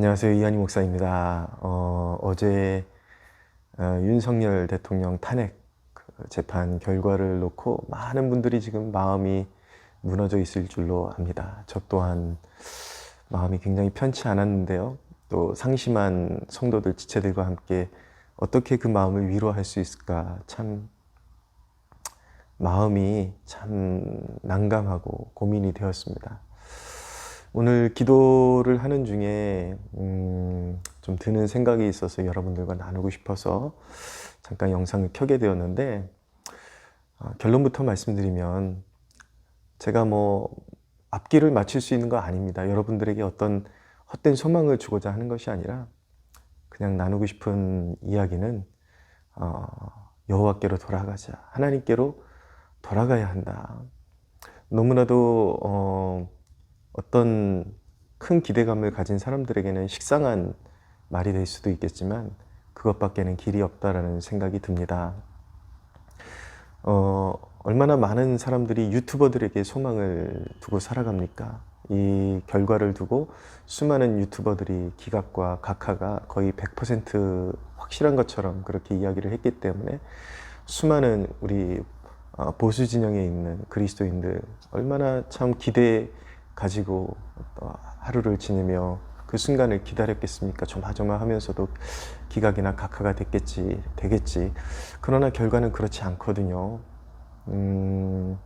안녕하세요. 이한희 목사입니다. 어, 어제 어, 윤석열 대통령 탄핵 그 재판 결과를 놓고 많은 분들이 지금 마음이 무너져 있을 줄로 압니다. 저 또한 마음이 굉장히 편치 않았는데요. 또 상심한 성도들, 지체들과 함께 어떻게 그 마음을 위로할 수 있을까 참 마음이 참 난감하고 고민이 되었습니다. 오늘 기도를 하는 중에 음, 좀 드는 생각이 있어서 여러분들과 나누고 싶어서 잠깐 영상을 켜게 되었는데 어, 결론부터 말씀드리면 제가 뭐 앞길을 맞출 수 있는 거 아닙니다. 여러분들에게 어떤 헛된 소망을 주고자 하는 것이 아니라 그냥 나누고 싶은 이야기는 어, 여호와께로 돌아가자. 하나님께로 돌아가야 한다. 너무나도 어, 어떤 큰 기대감을 가진 사람들에게는 식상한 말이 될 수도 있겠지만 그것밖에는 길이 없다라는 생각이 듭니다. 어, 얼마나 많은 사람들이 유튜버들에게 소망을 두고 살아갑니까? 이 결과를 두고 수많은 유튜버들이 기각과 각하가 거의 100% 확실한 것처럼 그렇게 이야기를 했기 때문에 수많은 우리 어, 보수 진영에 있는 그리스도인들 얼마나 참 기대 가지고 어, 하루를 지내며 그 순간을 기다렸겠습니까? 조마조마 하면서도 기각이나 각하가 됐겠지, 되겠지. 그러나 결과는 그렇지 않거든요. 음,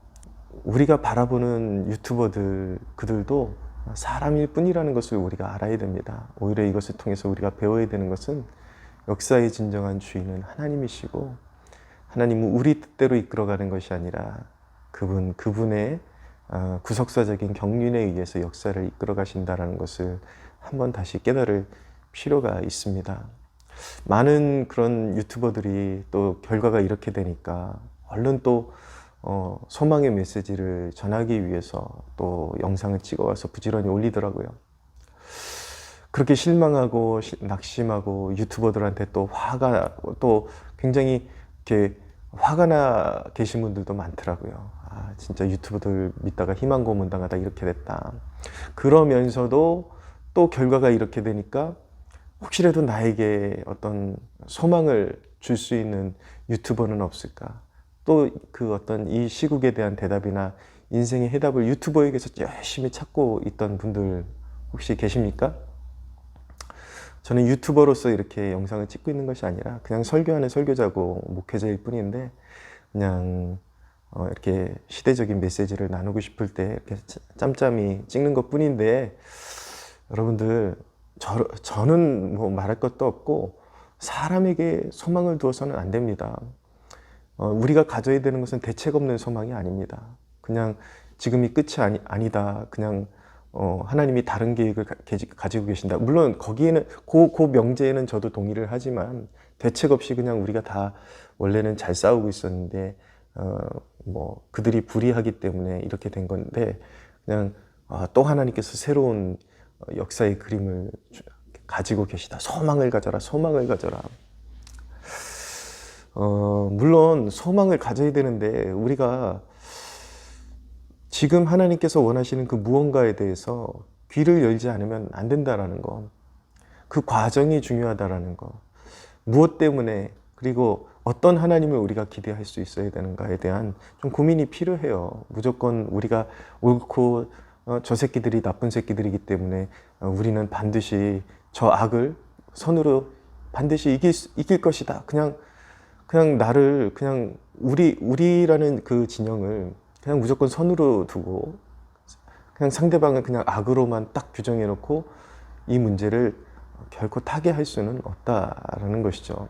우리가 바라보는 유튜버들 그들도 사람일 뿐이라는 것을 우리가 알아야 됩니다. 오히려 이것을 통해서 우리가 배워야 되는 것은 역사의 진정한 주인은 하나님이시고 하나님은 우리 뜻대로 이끌어가는 것이 아니라 그분 그분의 어, 구속사적인 경륜에 의해서 역사를 이끌어 가신다라는 것을 한 번 다시 깨달을 필요가 있습니다. 많은 그런 유튜버들이 또 결과가 이렇게 되니까 얼른 또 어, 소망의 메시지를 전하기 위해서 또 영상을 찍어와서 부지런히 올리더라고요. 그렇게 실망하고 낙심하고 유튜버들한테 또 화가 또 굉장히 이렇게 화가 나 계신 분들도 많더라고요. 아, 진짜 유튜브들 믿다가 희망 고문당하다 이렇게 됐다. 그러면서도 또 결과가 이렇게 되니까 혹시라도 나에게 어떤 소망을 줄 수 있는 유튜버는 없을까? 또 그 어떤 이 시국에 대한 대답이나 인생의 해답을 유튜버에게서 열심히 찾고 있던 분들 혹시 계십니까? 저는 유튜버로서 이렇게 영상을 찍고 있는 것이 아니라 그냥 설교하는 설교자고 목회자일 뿐인데 그냥 어, 이렇게 시대적인 메시지를 나누고 싶을 때 이렇게 짬짬이 찍는 것 뿐인데 여러분들 저, 저는 뭐 말할 것도 없고 사람에게 소망을 두어서는 안 됩니다. 어, 우리가 가져야 되는 것은 대책 없는 소망이 아닙니다. 그냥 지금이 끝이 아니, 아니다. 그냥 어, 하나님이 다른 계획을 가, 지고 계신다. 물론 거기에는 그, 그 명제에는 저도 동의를 하지만 대책 없이 그냥 우리가 다 원래는 잘 싸우고 있었는데 어, 뭐 그들이 불의하기 때문에 이렇게 된 건데 그냥 아, 또 하나님께서 새로운 역사의 그림을 가지고 계시다. 소망을 가져라. 소망을 가져라. 어, 물론 소망을 가져야 되는데 우리가 지금 하나님께서 원하시는 그 무언가에 대해서 귀를 열지 않으면 안 된다라는 거. 그 과정이 중요하다라는 거. 무엇 때문에 그리고 어떤 하나님을 우리가 기대할 수 있어야 되는가에 대한 좀 고민이 필요해요. 무조건 우리가 옳고 어, 저 새끼들이 나쁜 새끼들이기 때문에 어, 우리는 반드시 저 악을 선으로 반드시 이길, 이길 것이다. 그냥 그냥 나를 그냥 우리 우리라는 그 진영을 그냥 무조건 선으로 두고 그냥 상대방을 그냥 악으로만 딱 규정해 놓고 이 문제를 결코 타개할 수는 없다라는 것이죠.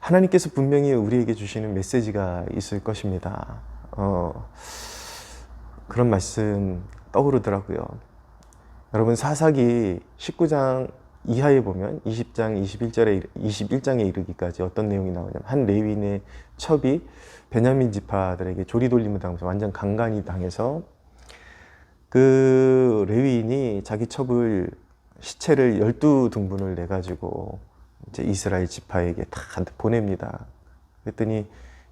하나님께서 분명히 우리에게 주시는 메시지가 있을 것입니다. 어, 그런 말씀 떠오르더라고요. 여러분 사사기 19장 이하에 보면 20장 21절에 21장에 이르기까지 어떤 내용이 나오냐면 한 레위인의 첩이 베냐민 지파들에게 조리 돌림을 당해서 완전 강간이 당해서 그 레위인이 자기 첩을 시체를 12등분을 내 가지고 이제 이스라엘 지파에게 다 보냅니다. 그랬더니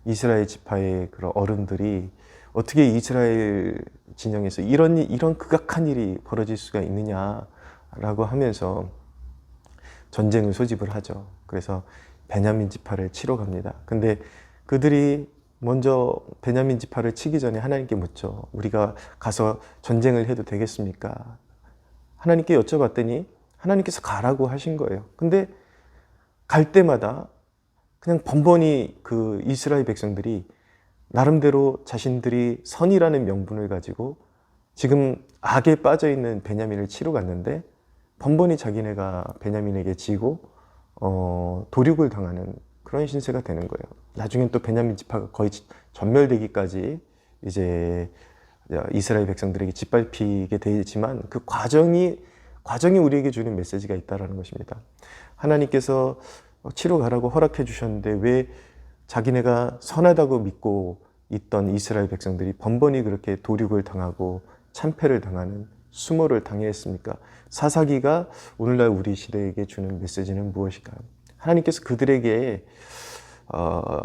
이스라엘 지파의 그런 어른들이 어떻게 이스라엘 진영에서 이런 이런 극악한 일이 벌어질 수가 있느냐 라고 하면서 전쟁을 소집을 하죠. 그래서 베냐민 지파를 치러 갑니다. 근데 그들이 먼저 베냐민 지파를 치기 전에 하나님께 묻죠. 우리가 가서 전쟁을 해도 되겠습니까? 하나님께 여쭤봤더니 하나님께서 가라고 하신 거예요. 근데 갈 때마다 그냥 번번이 그 이스라엘 백성들이 나름대로 자신들이 선이라는 명분을 가지고 지금 악에 빠져 있는 베냐민을 치러 갔는데 번번이 자기네가 베냐민에게 지고 어, 도륙을 당하는 그런 신세가 되는 거예요. 나중엔 또 베냐민 지파가 거의 전멸되기까지 이제 이스라엘 백성들에게 짓밟히게 되지만 그 과정이 과정이 우리에게 주는 메시지가 있다라는 것입니다. 하나님께서 치러 가라고 허락해 주셨는데 왜 자기네가 선하다고 믿고 있던 이스라엘 백성들이 번번이 그렇게 도륙을 당하고 참패를 당하는 수모를 당했습니까? 사사기가 오늘날 우리 시대에게 주는 메시지는 무엇일까요? 하나님께서 그들에게 어,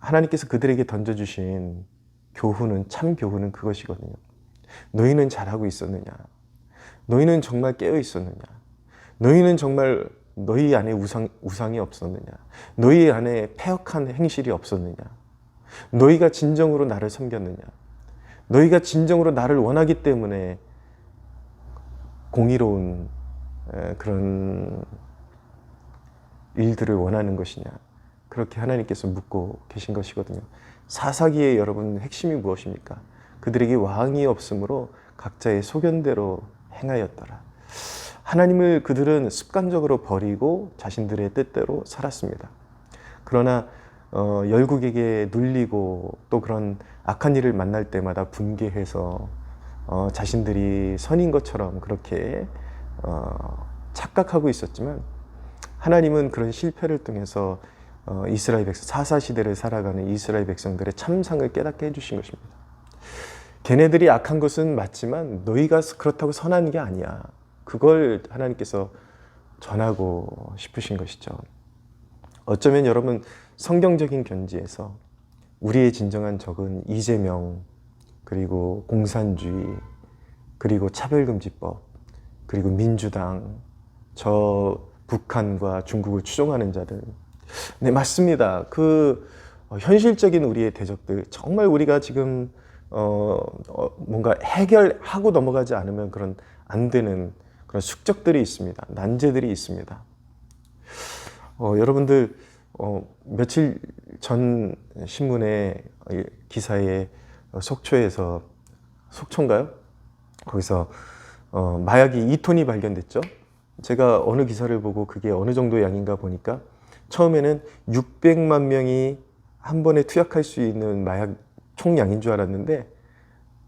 하나님께서 그들에게 던져주신 교훈은 참 교훈은 그것이거든요. 너희는 잘하고 있었느냐? 너희는 정말 깨어 있었느냐? 너희는 정말 너희 안에 우상, 우상이 없었느냐? 너희 안에 폐역한 행실이 없었느냐? 너희가 진정으로 나를 섬겼느냐? 너희가 진정으로 나를 원하기 때문에 공의로운 에, 그런 일들을 원하는 것이냐? 그렇게 하나님께서 묻고 계신 것이거든요. 사사기의 여러분 핵심이 무엇입니까? 그들에게 왕이 없으므로 각자의 소견대로 행하였더라. 하나님을 그들은 습관적으로 버리고 자신들의 뜻대로 살았습니다. 그러나 어, 열국에게 눌리고 또 그런 악한 일을 만날 때마다 분개해서 어, 자신들이 선인 것처럼 그렇게 어, 착각하고 있었지만 하나님은 그런 실패를 통해서 어, 이스라엘 백성 사사 시대를 살아가는 이스라엘 백성들의 참상을 깨닫게 해주신 것입니다. 걔네들이 악한 것은 맞지만 너희가 그렇다고 선한 게 아니야. 그걸 하나님께서 전하고 싶으신 것이죠. 어쩌면 여러분 성경적인 견지에서 우리의 진정한 적은 이재명 그리고 공산주의 그리고 차별금지법 그리고 민주당 저 북한과 중국을 추종하는 자들. 네 맞습니다. 그 어, 현실적인 우리의 대적들 정말 우리가 지금 어, 어, 뭔가 해결하고 넘어가지 않으면 그런 안 되는 그런 숙적들이 있습니다. 난제들이 있습니다. 어, 여러분들 어, 며칠 전 신문에 기사에 속초에서 속초인가요? 거기서 어, 마약이 2톤이 발견됐죠. 제가 어느 기사를 보고 그게 어느 정도 양인가 보니까 처음에는 600만 명이 한 번에 투약할 수 있는 마약 총량인 줄 알았는데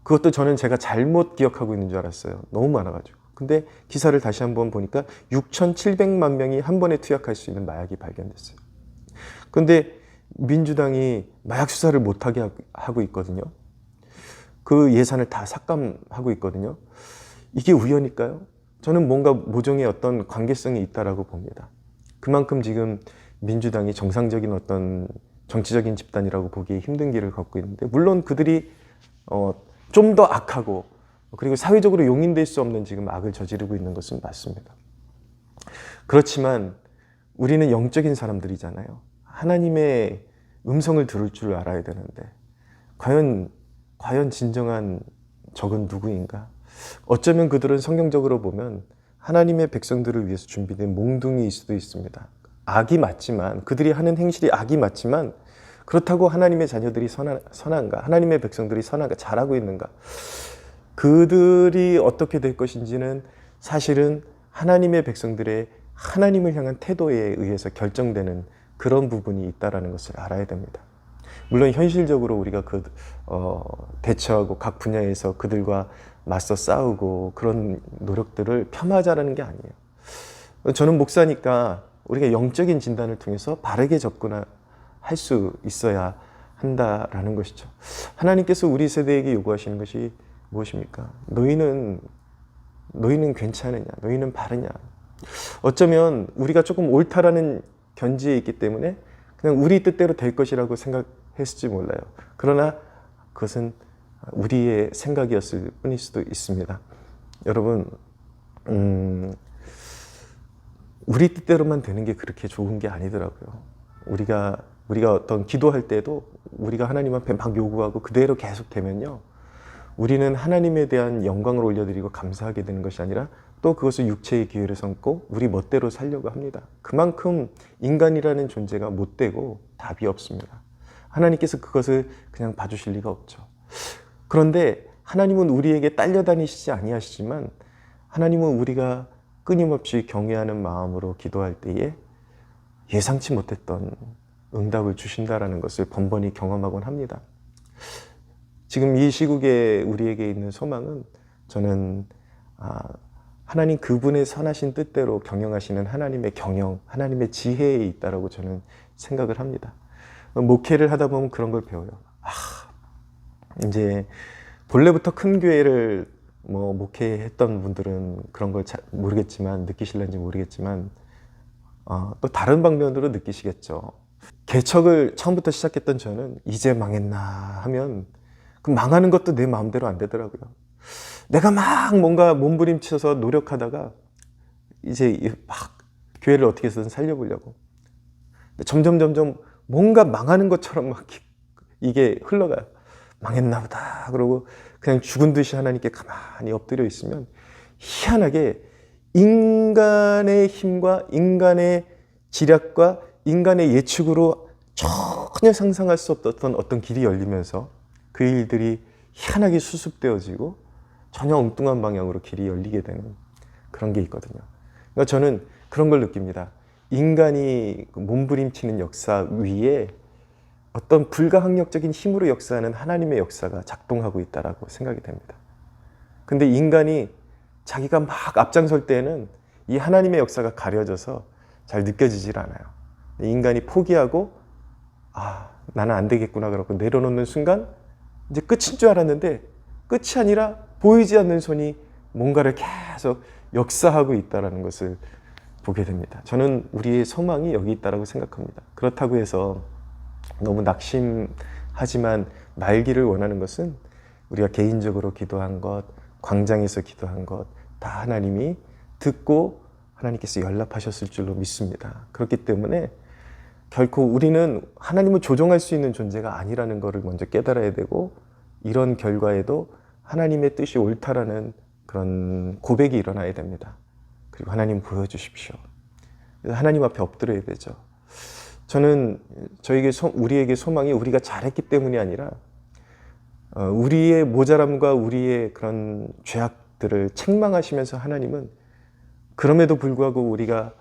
그것도 저는 제가 잘못 기억하고 있는 줄 알았어요. 너무 많아가지고. 근데 기사를 다시 한번 보니까 6,700만 명이 한 번에 투약할 수 있는 마약이 발견됐어요. 근데 민주당이 마약 수사를 못하게 하고 있거든요. 그 예산을 다 삭감하고 있거든요. 이게 우연일까요? 저는 뭔가 모종의 어떤 관계성이 있다라고 봅니다. 그만큼 지금 민주당이 정상적인 어떤 정치적인 집단이라고 보기 힘든 길을 걷고 있는데 물론 그들이 어, 좀 더 악하고 그리고 사회적으로 용인될 수 없는 지금 악을 저지르고 있는 것은 맞습니다. 그렇지만 우리는 영적인 사람들이잖아요. 하나님의 음성을 들을 줄 알아야 되는데 과연 과연 진정한 적은 누구인가? 어쩌면 그들은 성경적으로 보면 하나님의 백성들을 위해서 준비된 몽둥이일 수도 있습니다. 악이 맞지만 그들이 하는 행실이 악이 맞지만 그렇다고 하나님의 자녀들이 선한, 선한가? 하나님의 백성들이 선한가? 잘하고 있는가? 그들이 어떻게 될 것인지는 사실은 하나님의 백성들의 하나님을 향한 태도에 의해서 결정되는 그런 부분이 있다라는 것을 알아야 됩니다. 물론 현실적으로 우리가 그 어, 대처하고 각 분야에서 그들과 맞서 싸우고 그런 노력들을 폄하자라는 게 아니에요. 저는 목사니까 우리가 영적인 진단을 통해서 바르게 접근할 수 있어야 한다라는 것이죠. 하나님께서 우리 세대에게 요구하시는 것이 무엇입니까? 너희는 너희는 괜찮으냐? 너희는 바르냐? 어쩌면 우리가 조금 옳다라는 견지에 있기 때문에 그냥 우리 뜻대로 될 것이라고 생각 했을지 몰라요. 그러나 그것은 우리의 생각이었을 뿐일 수도 있습니다. 여러분, 음, 우리 뜻대로만 되는 게 그렇게 좋은 게 아니더라고요. 우리가 우리가 어떤 기도할 때도 우리가 하나님 앞에 막 요구하고 그대로 계속 되면요. 우리는 하나님에 대한 영광을 올려드리고 감사하게 되는 것이 아니라 또 그것을 육체의 기회를 삼고 우리 멋대로 살려고 합니다. 그만큼 인간이라는 존재가 못되고 답이 없습니다. 하나님께서 그것을 그냥 봐주실 리가 없죠. 그런데 하나님은 우리에게 딸려다니시지 아니하시지만 하나님은 우리가 끊임없이 경외하는 마음으로 기도할 때에 예상치 못했던 응답을 주신다라는 것을 번번이 경험하곤 합니다. 지금 이 시국에 우리에게 있는 소망은 저는 아, 하나님 그분의 선하신 뜻대로 경영하시는 하나님의 경영, 하나님의 지혜에 있다라고 저는 생각을 합니다. 목회를 하다 보면 그런 걸 배워요. 아, 이제 본래부터 큰 교회를 뭐 목회했던 분들은 그런 걸잘 모르겠지만 느끼실는지 모르겠지만 어, 또 다른 방면으로 느끼시겠죠. 개척을 처음부터 시작했던 저는 이제 망했나 하면 그 망하는 것도 내 마음대로 안 되더라고요. 내가 막 뭔가 몸부림쳐서 노력하다가 이제 막 교회를 어떻게 해서든 살려보려고. 점점 점점 뭔가 망하는 것처럼 막 이게 흘러가요. 망했나 보다. 그러고 그냥 죽은 듯이 하나님께 가만히 엎드려 있으면 희한하게 인간의 힘과 인간의 지략과 인간의 예측으로 전혀 상상할 수 없었던 어떤 길이 열리면서 그 일들이 희한하게 수습되어지고 전혀 엉뚱한 방향으로 길이 열리게 되는 그런 게 있거든요. 그러니까 저는 그런 걸 느낍니다. 인간이 그 몸부림치는 역사 위에 어떤 불가항력적인 힘으로 역사하는 하나님의 역사가 작동하고 있다라고 생각이 됩니다. 근데 인간이 자기가 막 앞장설 때에는 이 하나님의 역사가 가려져서 잘 느껴지질 않아요. 인간이 포기하고 아 나는 안 되겠구나 그러고 내려놓는 순간 이제 끝인 줄 알았는데 끝이 아니라 보이지 않는 손이 뭔가를 계속 역사하고 있다라는 것을 보게 됩니다. 저는 우리의 소망이 여기 있다라고 생각합니다. 그렇다고 해서 너무 낙심하지만 말기를 원하는 것은 우리가 개인적으로 기도한 것, 광장에서 기도한 것, 다 하나님이 듣고 하나님께서 연락하셨을 줄로 믿습니다. 그렇기 때문에 결코 우리는 하나님을 조종할 수 있는 존재가 아니라는 것을 먼저 깨달아야 되고 이런 결과에도 하나님의 뜻이 옳다라는 그런 고백이 일어나야 됩니다. 그리고 하나님 보여주십시오. 하나님 앞에 엎드려야 되죠. 저는 저에게 우리에게 소망이 우리가 잘했기 때문이 아니라 어, 우리의 모자람과 우리의 그런 죄악들을 책망하시면서 하나님은 그럼에도 불구하고 우리가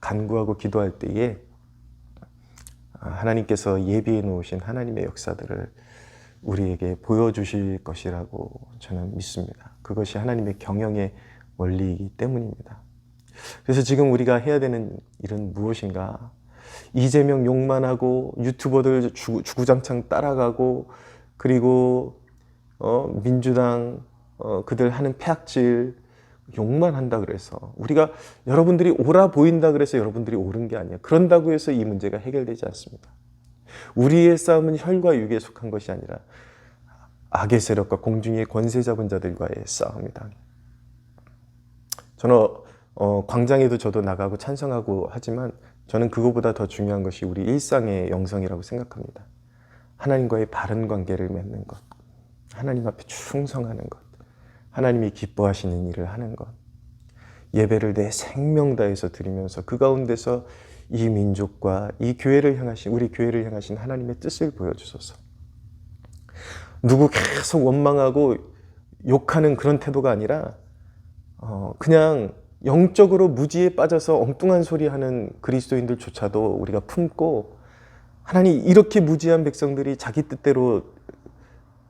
간구하고 기도할 때에 하나님께서 예비해 놓으신 하나님의 역사들을 우리에게 보여주실 것이라고 저는 믿습니다. 그것이 하나님의 경영의 원리이기 때문입니다. 그래서 지금 우리가 해야 되는 일은 무엇인가? 이재명 욕만 하고 유튜버들 주, 주구 장창 따라가고 그리고 어, 민주당 어, 그들 하는 폐악질 욕만 한다 그래서 우리가 여러분들이 옳아 보인다 그래서 여러분들이 옳은 게 아니야. 그런다고 해서 이 문제가 해결되지 않습니다. 우리의 싸움은 혈과 육에 속한 것이 아니라 악의 세력과 공중의 권세 잡은 자들과의 싸움이다. 저는 어, 광장에도 저도 나가고 찬성하고 하지만 저는 그거보다 더 중요한 것이 우리 일상의 영성이라고 생각합니다. 하나님과의 바른 관계를 맺는 것, 하나님 앞에 충성하는 것, 하나님이 기뻐하시는 일을 하는 것, 예배를 내 생명 다해서 드리면서 그 가운데서 이 민족과 이 교회를 향하신 우리 교회를 향하신 하나님의 뜻을 보여주소서. 누구 계속 원망하고 욕하는 그런 태도가 아니라 어, 그냥 영적으로 무지에 빠져서 엉뚱한 소리 하는 그리스도인들조차도 우리가 품고 하나님 이렇게 무지한 백성들이 자기 뜻대로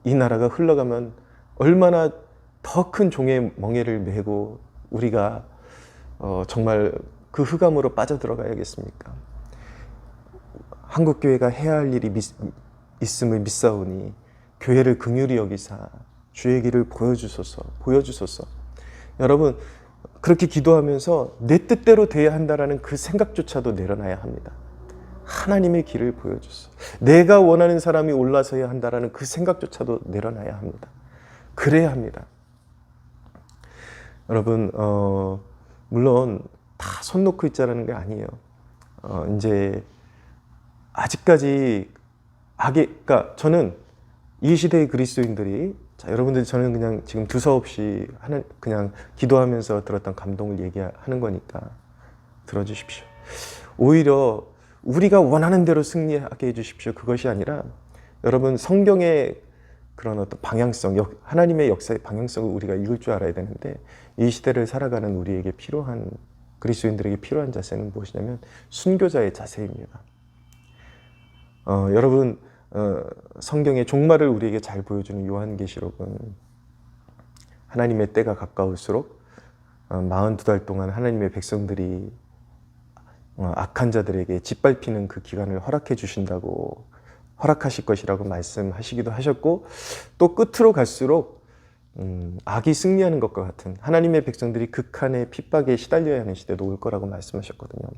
이 나라가 흘러가면 얼마나 더 큰 종의 멍에를 메고 우리가 어, 정말 그 흑암으로 빠져들어가야겠습니까? 한국 교회가 해야 할 일이 믿, 있음을 믿사오니 교회를 긍휼히 여기사 주의 길을 보여주소서 보여주소서 여러분 그렇게 기도하면서 내 뜻대로 돼야 한다라는 그 생각조차도 내려놔야 합니다. 하나님의 길을 보여주소. 내가 원하는 사람이 올라서야 한다라는 그 생각조차도 내려놔야 합니다. 그래야 합니다. 여러분, 어, 물론 다 손 놓고 있자라는 게 아니에요. 어, 이제 아직까지 악의, 그러니까 저는 이 시대의 그리스도인들이 자, 여러분들 저는 그냥 지금 두서없이 하는 그냥 기도하면서 들었던 감동을 얘기하는 거니까 들어주십시오. 오히려 우리가 원하는 대로 승리하게 해주십시오. 그것이 아니라 여러분 성경의 그런 어떤 방향성, 역- 하나님의 역사의 방향성을 우리가 읽을 줄 알아야 되는데 이 시대를 살아가는 우리에게 필요한 그리스도인들에게 필요한 자세는 무엇이냐면 순교자의 자세입니다. 어, 여러분 어, 성경의 종말을 우리에게 잘 보여주는 요한계시록은 하나님의 때가 가까울수록 어, 42달 동안 하나님의 백성들이 어, 악한 자들에게 짓밟히는 그 기간을 허락해 주신다고 허락하실 것이라고 말씀하시기도 하셨고 또 끝으로 갈수록 음, 악이 승리하는 것과 같은 하나님의 백성들이 극한의 핍박에 시달려야 하는 시대도 올 거라고 말씀하셨거든요.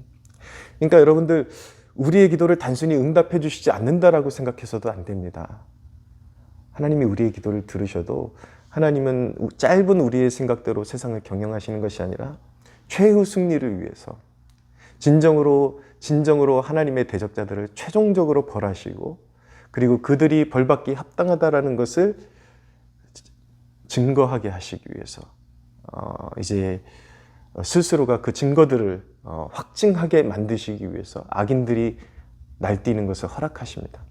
그러니까 여러분들 우리의 기도를 단순히 응답해 주시지 않는다라고 생각해서도 안 됩니다. 하나님이 우리의 기도를 들으셔도 하나님은 우- 짧은 우리의 생각대로 세상을 경영하시는 것이 아니라 최후 승리를 위해서 진정으로 진정으로 하나님의 대적자들을 최종적으로 벌하시고 그리고 그들이 벌받기 합당하다라는 것을 증거하게 하시기 위해서 어, 이제 스스로가 그 증거들을 어, 확증하게 만드시기 위해서 악인들이 날뛰는 것을 허락하십니다.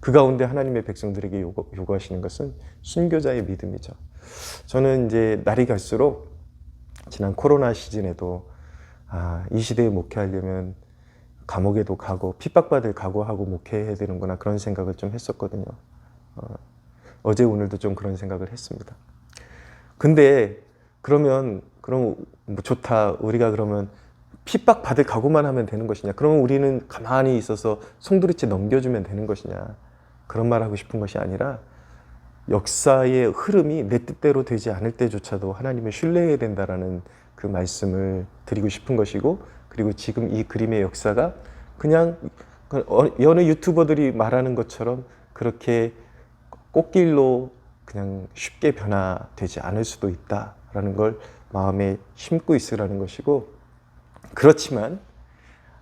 그 가운데 하나님의 백성들에게 요구, 요구 하시는 것은 순교자의 믿음이죠. 저는 이제 날이 갈수록 지난 코로나 시즌에도 아, 이 시대에 목회하려면 감옥에도 가고 핍박받을 각오하고 목회해야 되는구나 그런 생각을 좀 했었거든요. 어, 어제 오늘도 좀 그런 생각을 했습니다. 근데 그러면 그럼 뭐 좋다 우리가 그러면 핍박 받을 각오만 하면 되는 것이냐? 그러면 우리는 가만히 있어서 송두리째 넘겨주면 되는 것이냐? 그런 말 하고 싶은 것이 아니라 역사의 흐름이 내 뜻대로 되지 않을 때조차도 하나님을 신뢰해야 된다라는 그 말씀을 드리고 싶은 것이고 그리고 지금 이 그림의 역사가 그냥 그 어- 여느 유튜버들이 말하는 것처럼 그렇게 꽃길로 그냥 쉽게 변화되지 않을 수도 있다라는 걸 마음에 심고 있으라는 것이고 그렇지만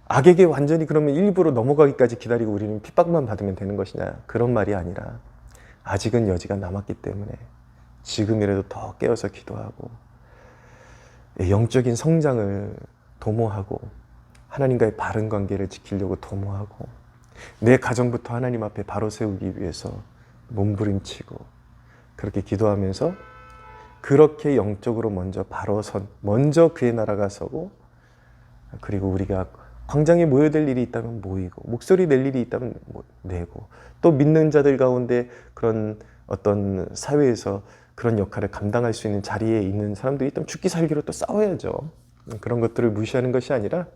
악에게 완전히 그러면 일부러 넘어가기까지 기다리고 우리는 핍박만 받으면 되는 것이냐? 그런 말이 아니라 아직은 여지가 남았기 때문에 지금이라도 더 깨어서 기도하고 영적인 성장을 도모하고 하나님과의 바른 관계를 지키려고 도모하고 내 가정부터 하나님 앞에 바로 세우기 위해서 몸부림치고 그렇게 기도하면서 그렇게 영적으로 먼저 바로 선, 먼저 그의 나라가 서고 그리고 우리가 광장에 모여될 일이 있다면 모이고 목소리 낼 일이 있다면 뭐 내고 또 믿는 자들 가운데 그런 어떤 사회에서 그런 역할을 감당할 수 있는 자리에 있는 사람들이 있다면 죽기 살기로 또 싸워야죠. 그런 것들을 무시하는 것이 아니라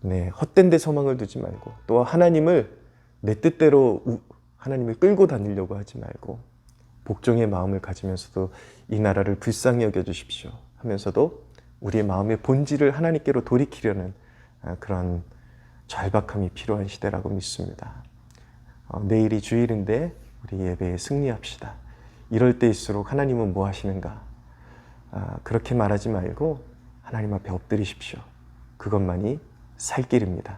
네, 헛된 데 소망을 두지 말고 또 하나님을 내 뜻대로 우- 하나님을 끌고 다니려고 하지 말고 복종의 마음을 가지면서도 이 나라를 불쌍히 여겨 주십시오 하면서도 우리의 마음의 본질을 하나님께로 돌이키려는 아, 그런 절박함이 필요한 시대라고 믿습니다. 어, 내일이 주일인데 우리 예배에 승리합시다. 이럴 때일수록 하나님은 뭐 하시는가? 아, 그렇게 말하지 말고 하나님 앞에 엎드리십시오. 그것만이 살 길입니다.